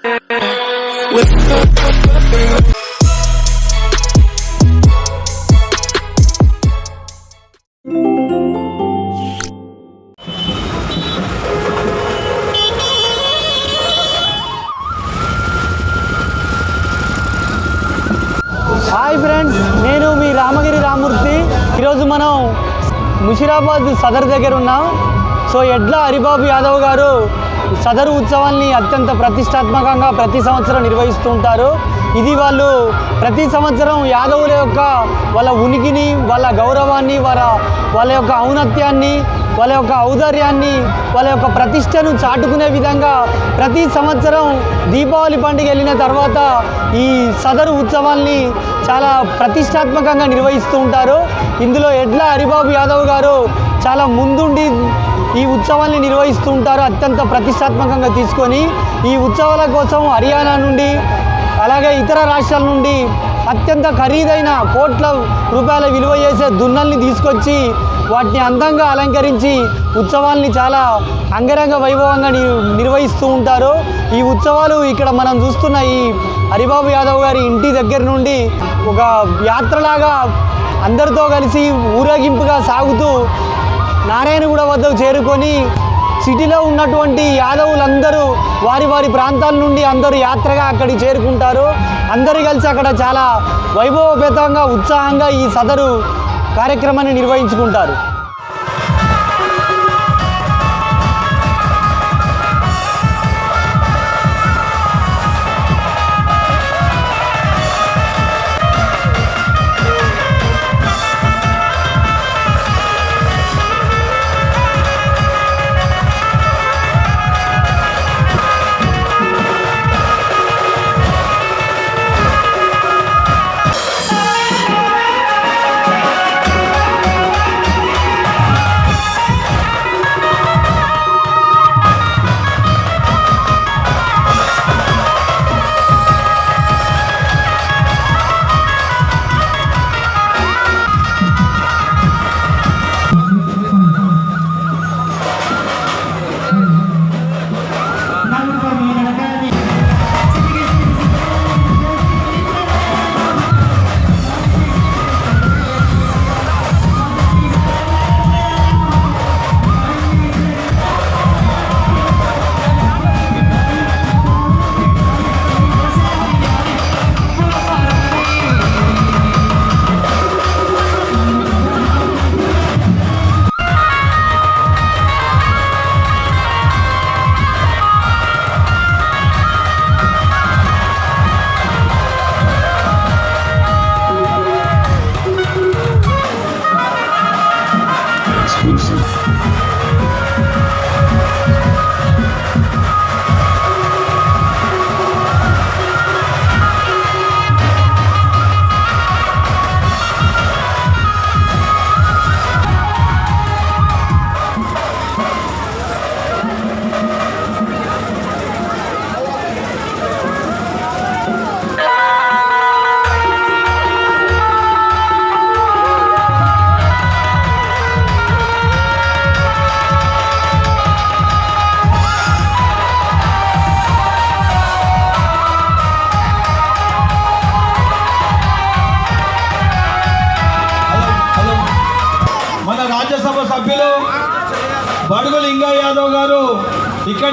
Hi friends నేను మీ రామగిరి రామూర్తి. ఈరోజు మనం ముషిరాబాద్ సదర్ దగ్గర ఉన్నాం. సో ఎడ్ల హరిబాబు యాదవ్ గారు సదరు ఉత్సవాల్ని అత్యంత ప్రతిష్టాత్మకంగా ప్రతి సంవత్సరం నిర్వహిస్తూ ఉంటారు ఇది వాళ్ళు ప్రతి సంవత్సరం యాదవుల యొక్క వాళ్ళ ఉనికిని వాళ్ళ గౌరవాన్ని వాళ్ళ వాళ్ళ యొక్క ఔన్నత్యాన్ని వాళ్ళ యొక్క ఔదార్యాన్ని వాళ్ళ యొక్క ప్రతిష్టను చాటుకునే విధంగా ప్రతి సంవత్సరం దీపావళి పండుగ వెళ్ళిన తర్వాత ఈ సదరు ఉత్సవాల్ని చాలా ప్రతిష్టాత్మకంగా నిర్వహిస్తూ ఉంటారు. ఇందులో ఎడ్ల హరిబాబు యాదవ్ గారు చాలా ముందుండి ఈ ఉత్సవాల్ని నిర్వహిస్తూ ఉంటారు అత్యంత ప్రతిష్టాత్మకంగా తీసుకొని ఈ ఉత్సవాల కోసం హర్యానా నుండి అలాగే ఇతర రాష్ట్రాల నుండి అత్యంత ఖరీదైన కోట్ల రూపాయల విలువ చేసే దున్నల్ని తీసుకొచ్చి వాటిని అందంగా అలంకరించి ఉత్సవాల్ని చాలా అంగరంగ వైభవంగా ని- నిర్వహిస్తూ ఉంటారు. ఈ ఉత్సవాలు ఇక్కడ మనం చూస్తున్న ఈ హరిబాబు యాదవ్ గారి ఇంటి దగ్గర నుండి ఒక యాత్రలాగా అందరితో కలిసి ఊరేగింపుగా సాగుతూ నారాయణగూడ వద్దకు చేరుకొని సిటీలో ఉన్నటువంటి యాదవులందరూ వారి వారి ప్రాంతాల నుండి అందరూ యాత్రగా అక్కడికి చేరుకుంటారు. అందరూ కలిసి అక్కడ చాలా వైభవపేతంగా ఉత్సాహంగా ఈ సదరు కార్యక్రమాన్ని నిర్వహించుకుంటారు.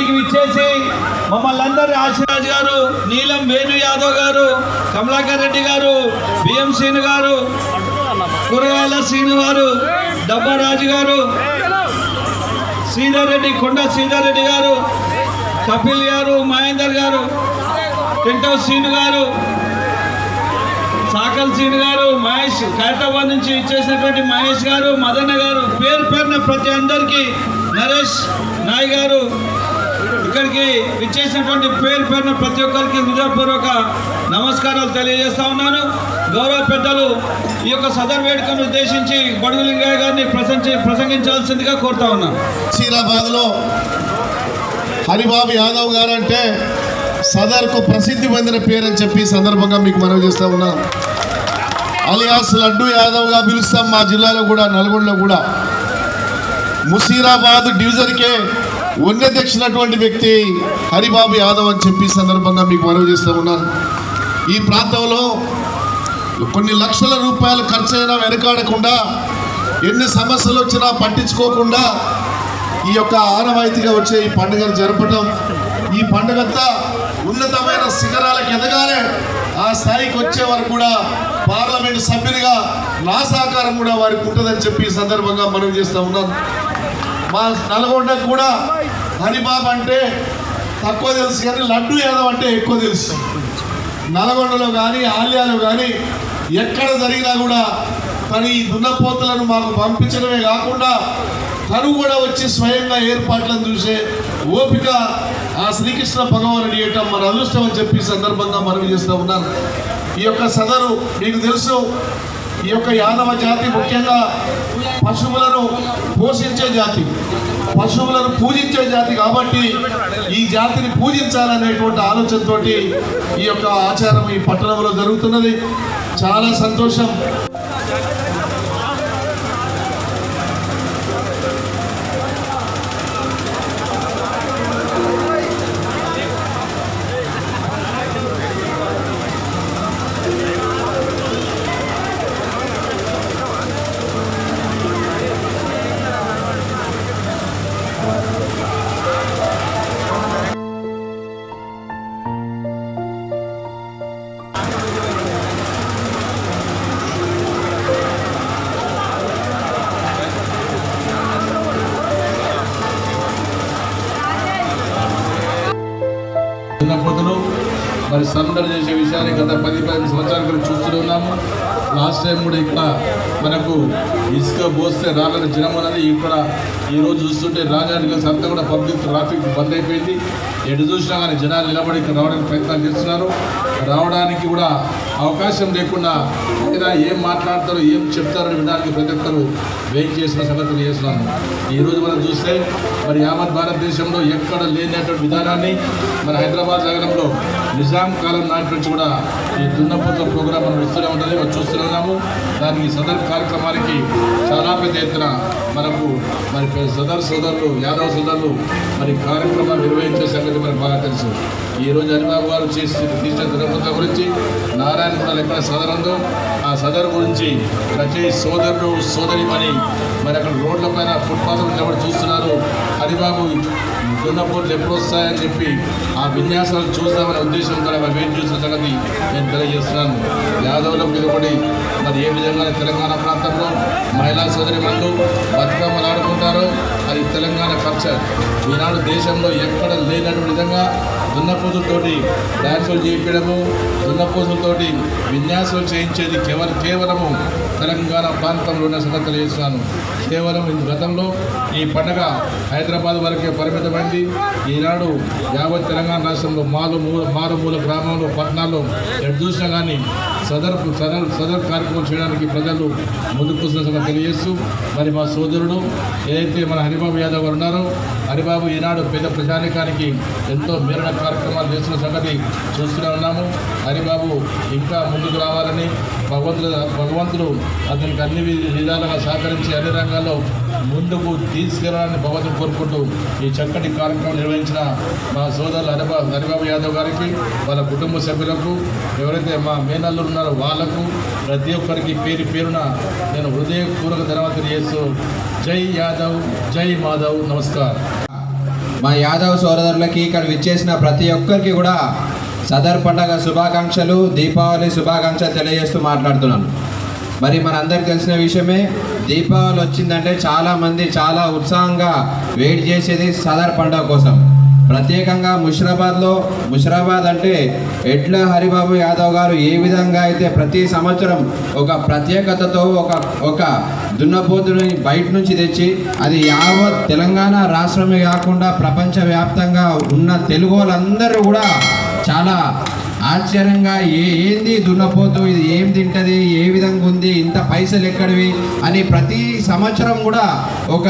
ఇక్కడికి ఇచ్చేసి మమ్మల్ని అందరినీ ఆశీరాజ్ గారు నీలం వేణు యాదవ్ గారు కమలాకర్ రెడ్డి గారు బిఎం శ్రీను గారు కూరగాయల శ్రీను గారు డబ్బారాజు గారు శ్రీధర్ రెడ్డి కొండ శ్రీధర్ రెడ్డి గారు కపిల్ గారు మహేందర్ గారు టెంటో శ్రీను గారు సాకల్ సీన్ గారు మహేష్ ఖైరతాబాద్ నుంచి ఇచ్చేసినటువంటి మహేష్ గారు మదన్న గారు పేరు పేరున ప్రతి అందరికీ నరేష్ నాయ్ గారు ఇక్కడికి విచ్చేసినటువంటి పేరు పేరున ప్రతి ఒక్కరికి హృదయపూర్వక నమస్కారాలు తెలియజేస్తా ఉన్నాను. గౌరవ పెద్దలు ఈ యొక్క సదర్ వేడుకను ఉద్దేశించి బడుగులింగయ్య గారిని ప్రసంగి ప్రసంగించాల్సిందిగా కోరుతా ఉన్నాను. హీరాబాద్లో హరిబాబు యాదవ్ గారు అంటే సదర్కు ప్రసిద్ధి పొందిన పేరు అని చెప్పి సందర్భంగా మీకు మనవి చేస్తా ఉన్నాం. అలియాస్ లడ్డు యాదవ్గా పిలుస్తాం మా జిల్లాలో కూడా నల్గొండలో కూడా. ముసీరాబాద్ డివిజన్కే ఉన్నధ్యక్షులటువంటి వ్యక్తి హరిబాబు యాదవ్ అని చెప్పి సందర్భంగా మీకు మనవి చేస్తూ ఉన్నాను. ఈ ప్రాంతంలో కొన్ని లక్షల రూపాయలు ఖర్చు అయినా వెనకాడకుండా ఎన్ని సమస్యలు వచ్చినా పట్టించుకోకుండా ఈ యొక్క ఆనవాయితీగా వచ్చే ఈ పండుగను జరపటం ఈ పండుగంతా ఉన్నతమైన శిఖరాలకు ఎదగానే ఆ స్థాయికి వచ్చే వరకు కూడా పార్లమెంట్ సభ్యునిగా నా సహకారం కూడా వారికి ఉంటుందని చెప్పి ఈ సందర్భంగా మనం చేస్తూ ఉన్నాను. మా నల్గొండ కూడా హరిబాబు అంటే తక్కువ తెలుసు కానీ లడ్డు యాదవ్ అంటే ఎక్కువ తెలుసు. నల్గొండలో కానీ ఆలయాలు కానీ ఎక్కడ జరిగినా కూడా తను ఈ దున్నపోతులను మాకు పంపించడమే కాకుండా తను కూడా వచ్చి స్వయంగా ఏర్పాట్లను చూసే ఓపిక ఆ శ్రీకృష్ణ భగవానుడు ఇవ్వటం మన అదృష్టం అని చెప్పి సందర్భంగా మనవి చేస్తూ ఉన్నాను. ఈ యొక్క సదరు మీకు తెలుసు. ఈ యొక్క యాదవ జాతి ముఖ్యంగా పశువులను పోషించే జాతి పశువులను పూజించే జాతి కాబట్టి ఈ జాతిని పూజించాలనేటువంటి ఆలోచనతోటి ఈ యొక్క ఆచారం ఈ పట్టణంలో జరుగుతున్నది. చాలా సంతోషం. మరి చేసే విషయాన్ని గత పది పదిహేను సంవత్సరాల క్రితం చూస్తూ ఉన్నాము. లాస్ట్ టైం కూడా ఇక్కడ మనకు ఇసుక పోస్తే రాలని జనం ఉన్నది ఇక్కడ ఈ రోజు చూస్తుంటే రాజానికి అంతా కూడా పబ్లిక్ ట్రాఫిక్ బంద్ అయిపోయింది. ఎటు చూసినా కానీ జనాలు నిలబడి రావడానికి ప్రయత్నాలు చేస్తున్నారు. రావడానికి కూడా అవకాశం లేకుండా ఇలా ఏం మాట్లాడతారో ఏం చెప్తారో వినడానికి ప్రతి ఒక్కరు వెయిట్ చేసిన సంగతులు చేస్తున్నాను ఈ రోజు మనం చూస్తే మరి యావత్ భారతదేశంలో ఎక్కడ లేనటువంటి విధానాన్ని మన హైదరాబాద్ నగరంలో నిజాం కాలం నాటి నుంచి కూడా ఈ దున్నపోతుల ప్రోగ్రాం మనం ఇస్తూనే ఉంటుంది మనం చూస్తున్నాము దానికి సదర్ కార్యక్రమానికి చాలా పెద్ద ఎత్తున మనకు మరి సదర్ సోదరులు యాదవ్ సోదరులు మరి కార్యక్రమాలు నిర్వహించే సంగతి మనకు బాగా తెలుసు. ఈ రోజు హరిబాబు గారు చేసి తీసిన దున్నపోతుల గురించి నారాయణ కూడా ఎక్కడ సదర్ ఉందో ఆ సదర్ గురించి రచయి సోదరుడు సోదరిమణి మరి అక్కడ రోడ్ల పైన ఫుట్పాత్ ఎవరు చూస్తున్నారు? హరిబాబు దున్నపోట్లు ఎప్పుడు వస్తాయని చెప్పి ఆ విన్యాసాలు చూద్దామనే ఉద్దేశంతో మరి వెయిట్ చూసిన సంగతి నేను తెలియజేస్తున్నాను. యాదవులకు నిలబడి మరి ఏ విధంగా తెలంగాణ ప్రాంతంలో మహిళా సోదరి మందు బతుకమ్మలు ఆడుకుంటారో. అది తెలంగాణ కల్చర్. ఈనాడు దేశంలో ఎక్కడ లేనటువంటి విధంగా దున్నపూజలతోటి డ్యాన్సులు చేయించడము దున్నపూజలతోటి విన్యాసాలు చేయించేది కేవలం కేవలము తెలంగాణ ప్రాంతంలో ఉన్న సంగతి తెలియజేస్తున్నాను. కేవలం ఈ గతంలో ఈ పండగ హైదరాబాద్ వరకే పరిమితమైంది. ఈనాడు యావత్ తెలంగాణ రాష్ట్రంలో మాలు మూల మారుమూల గ్రామంలో పట్టణాల్లో ఎటు చూసినా కానీ సదర్ సదర్ సదర్ కార్యక్రమం చేయడానికి ప్రజలు ముందుకు వస్తున్న సంగతి తెలియజేస్తూ మరి మా సోదరుడు ఏదైతే మన హరిబాబు యాదవ్ గారు ఉన్నారో హరిబాబు ఈనాడు పేద ప్రజానికానికి ఎంతో మేరణ కార్యక్రమాలు చేస్తున్న సంగతి చూస్తూనే ఉన్నాము. హరిబాబు ఇంకా ముందుకు రావాలని భగవంతుడు భగవంతుడు అతనికి అన్ని విధాలుగా సహకరించి అన్ని రంగాల్లో ముందుకు తీసుకెళ్ళాలని భగవంతుని కోరుకుంటూ ఈ చక్కటి కార్యక్రమం నిర్వహించిన మా సోదరులు హరిబా హరిబాబు యాదవ్ గారికి వాళ్ళ కుటుంబ సభ్యులకు ఎవరైతే మా మేనల్లు ఉన్నారో వాళ్ళకు ప్రతి ఒక్కరికి పేరు పేరున నేను హృదయపూర్వక ధన్యవాదాలు చేస్తూ జై యాదవ్ జై మాధవ్ నమస్కారం. మా యాదవ్ సోదరులకి ఇక్కడ విచ్చేసిన ప్రతి ఒక్కరికి కూడా సదర్ పండగ శుభాకాంక్షలు దీపావళి శుభాకాంక్షలు తెలియజేస్తూ మాట్లాడుతున్నాను. మరి మనందరికి తెలిసిన విషయమే దీపావళి వచ్చిందంటే చాలామంది చాలా ఉత్సాహంగా వెయిట్ చేసేది సదర్ పండగ కోసం. ప్రత్యేకంగా ముషిరాబాద్లో ముషిరాబాద్ అంటే ఎడ్ల హరిబాబు యాదవ్ గారు ఏ విధంగా అయితే ప్రతి సంవత్సరం ఒక ప్రత్యేకతతో ఒక ఒక దున్నపోతుని బయట నుంచి తెచ్చి అది యావత్ తెలంగాణ రాష్ట్రమే కాకుండా ప్రపంచవ్యాప్తంగా ఉన్న తెలుగు వాళ్ళందరూ కూడా చాలా ఆశ్చర్యంగా ఏ ఏంది దున్నపోతు? ఇది ఏం తింటది? ఏ విధంగా ఉంది? ఇంత పైసలు ఎక్కడివి? అని ప్రతి సంవత్సరం కూడా ఒక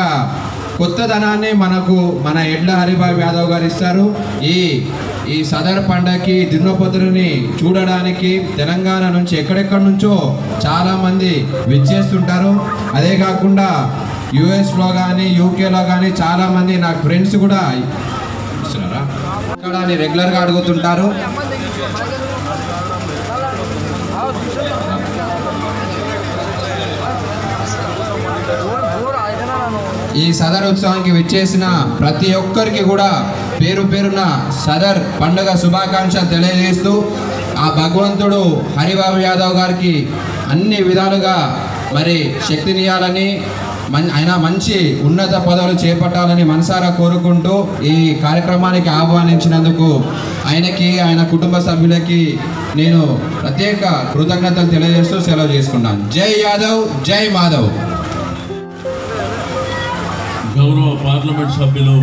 కొత్తదనాన్ని మనకు మన ఎడ్ల హరిబాబు యాదవ్ గారు ఇస్తారు. ఈ ఈ సదర్ పండగకి దున్నపోతుని చూడడానికి తెలంగాణ నుంచి ఎక్కడెక్కడి నుంచో చాలామంది విచ్చేస్తుంటారు. అదే కాకుండా యుఎస్లో కానీ యూకేలో కానీ చాలామంది నా ఫ్రెండ్స్ కూడా ఇస్తున్నారా? ఇక్కడ రెగ్యులర్గా అడుగుతుంటారు. ఈ సదర్ ఉత్సవానికి విచ్చేసిన ప్రతి ఒక్కరికి కూడా పేరు పేరున సదర్ పండుగ శుభాకాంక్షలు తెలియజేస్తూ ఆ భగవంతుడు హరిబాబు యాదవ్ గారికి అన్ని విధాలుగా మరి శక్తినియాలని మన్ ఆయన మంచి ఉన్నత పదవులు చేపట్టాలని మనసారా కోరుకుంటూ ఈ కార్యక్రమానికి ఆహ్వానించినందుకు ఆయనకి ఆయన కుటుంబ సభ్యులకి నేను ప్రత్యేక కృతజ్ఞతలు తెలియజేస్తూ సెలవు చేసుకున్నాను. జై యాదవ్ జై మాధవ్. గౌరవ పార్లమెంట్ సభ్యులు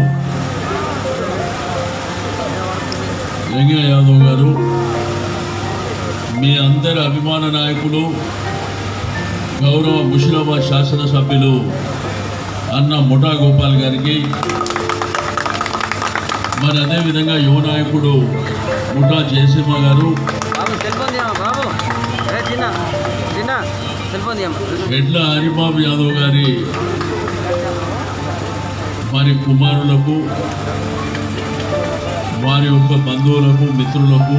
వెంకయ్య యాదవ్ గారు మీ అందరి అభిమాన నాయకులు గౌరవ ముషిరాబాద్ శాసనసభ్యులు అన్న ముఠా గోపాల్ గారికి మరి అదేవిధంగా యువ నాయకుడు ముఠా జయసింహ గారు. ఎడ్ల హరిబాబు యాదవ్ గారి వారి కుమారులకు వారి యొక్క బంధువులకు మిత్రులకు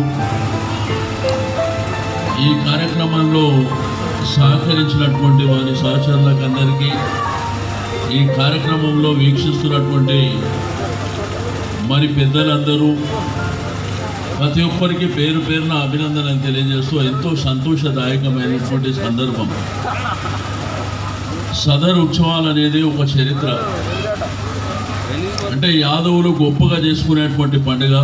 ఈ కార్యక్రమంలో సహకరించినటువంటి వారి సహచరులకు అందరికీ ఈ కార్యక్రమంలో వీక్షిస్తున్నటువంటి మరి పెద్దలందరూ ప్రతి ఒక్కరికి పేరు పేరున అభినందనలు తెలియజేస్తూ ఎంతో సంతోషదాయకమైనటువంటి సందర్భం. సదర్ ఉత్సవాలు అనేది ఒక చరిత్ర. అంటే యాదవులు గొప్పగా చేసుకునేటువంటి పండుగ.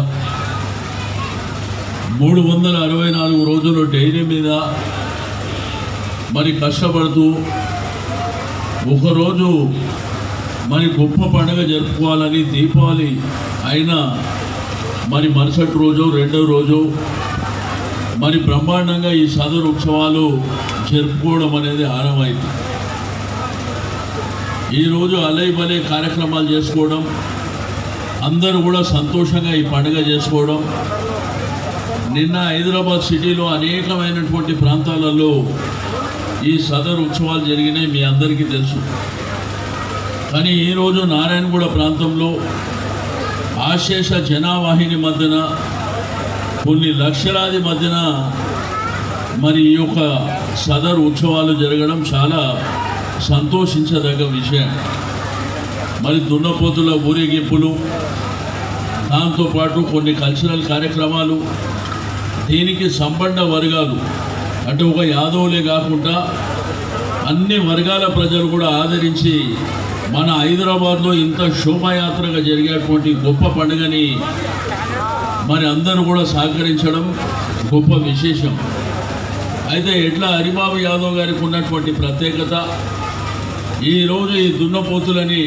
మూడు వందల అరవై నాలుగు రోజులు డైరీ మీద మరి కష్టపడుతూ ఒకరోజు మరి గొప్ప పండుగ జరుపుకోవాలని దీపావళి అయినా మరి మరుసటి రోజు రెండో రోజు మరి బ్రహ్మాండంగా ఈ సదరు ఉత్సవాలు జరుపుకోవడం అనేది ఆరంభమైంది. ఈరోజు అలై బలే కార్యక్రమాలు చేసుకోవడం అందరూ కూడా సంతోషంగా ఈ పండుగ చేసుకోవడం నిన్న హైదరాబాద్ సిటీలో అనేకమైనటువంటి ప్రాంతాలలో ఈ సదర్ ఉత్సవాలు జరిగినాయి మీ అందరికీ తెలుసు. కానీ ఈరోజు నారాయణగూడ ప్రాంతంలో ఆశేష జనావాహిని మధ్యన కొన్ని లక్షలాది మధ్యన మరి ఈ యొక్క సదర్ ఉత్సవాలు జరగడం చాలా సంతోషించదగ్గ విషయం. మరి దున్నపోతుల ఊరేగింపులు దాంతోపాటు కొన్ని కల్చరల్ కార్యక్రమాలు దీనికి సంపన్న వర్గాలు అంటే ఒక యాదవులే కాకుండా అన్ని వర్గాల ప్రజలు కూడా ఆదరించి మన హైదరాబాద్లో ఇంత శోభాయాత్రగా జరిగేటువంటి గొప్ప పండుగని మరి అందరూ కూడా సహకరించడం గొప్ప విశేషం. అయితే ఎట్లా హరిబాబు యాదవ్ గారికి ఉన్నటువంటి ప్రత్యేకత? ఈరోజు ఈ దున్నపోతులని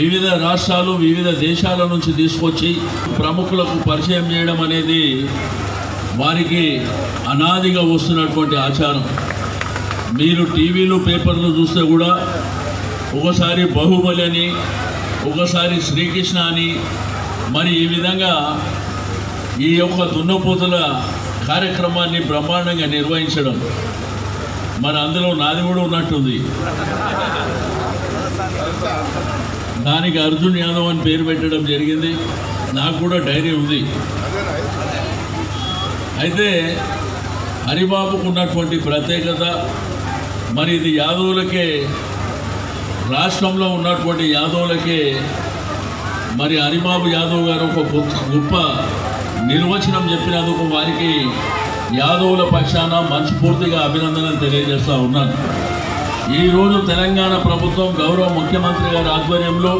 వివిధ రాష్ట్రాలు వివిధ దేశాల నుంచి తీసుకొచ్చి ప్రముఖులకు పరిచయం చేయడం అనేది వారికి అనాదిగా వస్తున్నటువంటి ఆచారం. మీరు టీవీలు పేపర్లు చూస్తే కూడా ఒకసారి బాహుబలి అని ఒకసారి శ్రీకృష్ణ అని మరి ఈ విధంగా ఈ యొక్క దున్నపోతుల కార్యక్రమాన్ని బ్రహ్మాండంగా నిర్వహించడం. మరి అందులో నాది కూడా ఉన్నట్టుంది. దానికి అర్జున్ యాదవ్ అని పేరు పెట్టడం జరిగింది. నాకు కూడా డైరీ ఉంది. అయితే హరిబాబుకు ఉన్నటువంటి ప్రత్యేకత మరి ఇది యాదవులకే రాష్ట్రంలో ఉన్నటువంటి యాదవులకే మరి హరిబాబు యాదవ్ గారు ఒక గొప్ప గొప్ప నిర్వచనం చెప్పినందుకు వారికి యాదవుల పక్షాన మనస్ఫూర్తిగా అభినందనలు తెలియజేస్తూ ఉన్నాను. ఈరోజు తెలంగాణ ప్రభుత్వం గౌరవ ముఖ్యమంత్రి గారి ఆధ్వర్యంలో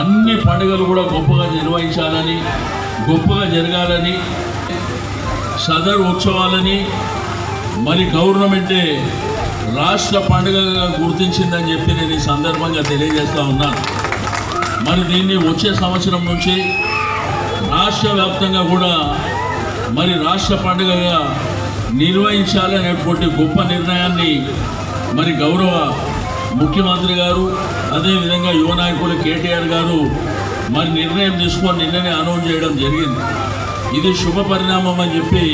అన్ని పండుగలు కూడా గొప్పగా నిర్వహించాలని గొప్పగా జరగాలని సదరు ఉత్సవాలని మరి గవర్నమెంటే రాష్ట్ర పండుగగా గుర్తించిందని చెప్పి నేను ఈ సందర్భంగా తెలియజేస్తూ ఉన్నాను. మరి దీన్ని వచ్చే సంవత్సరం నుంచి రాష్ట్ర వ్యాప్తంగా కూడా మరి రాష్ట్ర పండుగగా నిర్వహించాలనేటువంటి గొప్ప నిర్ణయాన్ని మరి గౌరవ ముఖ్యమంత్రి గారు అదేవిధంగా యువ నాయకులు కేటీఆర్ గారు మరి నిర్ణయం తీసుకొని నిన్ననే అనౌన్స్ చేయడం జరిగింది. ఇది శుభ పరిణామం అని చెప్పి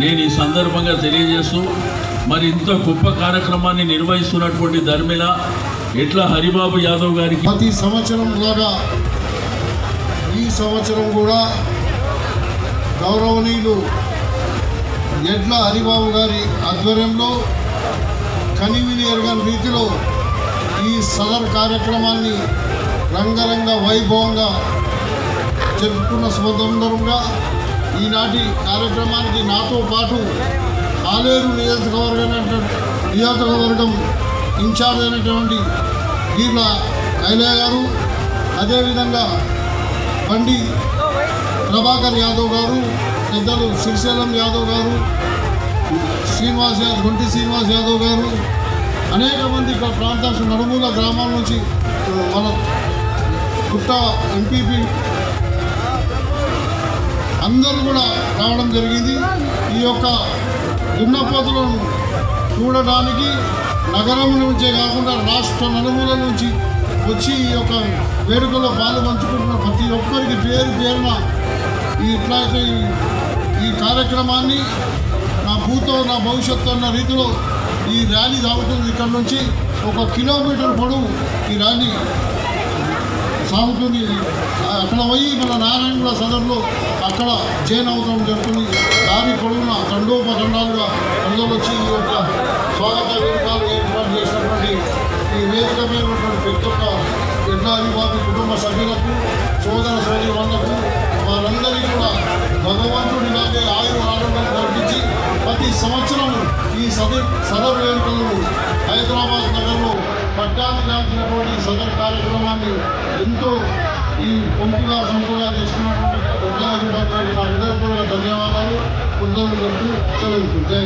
నేను ఈ సందర్భంగా తెలియజేస్తూ మరి ఇంత గొప్ప కార్యక్రమాన్ని నిర్వహిస్తున్నటువంటి ధర్మిల ఎట్లా హరిబాబు యాదవ్ గారికి ప్రతి సంవత్సరం లాగా ఈ సంవత్సరం కూడా గౌరవనీయులు ఎడ్ల హరిబాబు గారి ఆధ్వర్యంలో కనివిని ఎరగని రీతిలో ఈ సదర్ కార్యక్రమాన్ని రంగరంగ వైభవంగా జరుపుకున్న సందర్భంగా ఈనాటి కార్యక్రమానికి నాతో పాటు ఆలేరు నియోజకవర్గం నియోజకవర్గం ఇన్ఛార్జ్ అయినటువంటి గీర్ల కైలయ్య గారు అదేవిధంగా బండి ప్రభాకర్ యాదవ్ గారు పెద్దలు శ్రీశైలం యాదవ్ గారు శ్రీనివాస్ యాదవ్ గుంటి శ్రీనివాస్ యాదవ్ గారు అనేక మంది ఇక్కడ ప్రాంతాల నడుమూల గ్రామాల నుంచి మన పుట్ట ఎంపీపీ అందరూ కూడా రావడం జరిగింది. ఈ యొక్క దున్నపోతులను చూడడానికి నగరం నుంచే కాకుండా రాష్ట్ర నలుమూల నుంచి వచ్చి ఈ యొక్క వేడుకలో పాలు పంచుకుంటున్న ప్రతి ఒక్కరికి పేరు పేరున ఈ ఈ కార్యక్రమాన్ని నా భూతో నా భవిష్యత్తు అన్న రీతిలో ఈ ర్యాలీ సాగుతుంది ఇక్కడ నుంచి ఒక కిలోమీటర్ పొడవు ఈ ర్యాలీ సాగుతుంది. అక్కడ పోయి మన నారాయణగూడ సదర్లో అక్కడ జైన్ అవసరం జరుగుతుంది. దారి పొడవున దండోపదండాలుగా ప్రజలు వచ్చి ఈ యొక్క స్వాగత వేడుకలు ఏర్పాటు చేసినటువంటి ఈ వేదిక మీద ప్రతి ఒక్క ఎడ్లాది వారి కుటుంబ సభ్యులకు సోదర సోదరులకు వారందరికీ కూడా భగవంతుడి లాగే ఆయుర ఆరోగ్యం కల్పించి ప్రతి సంవత్సరం ఈ సద సదర్ వేడుకలను హైదరాబాద్ నగరంలో పట్టాన్ని దాల్చినటువంటి సదర్ కార్యక్రమాన్ని ఎంతో ఈ పొంపుగా సంపుగా చేసుకున్నటువంటి పెద్దలకు నా హృదయపూర్వక ధన్యవాదాలు. కృతజ్ఞతలు జై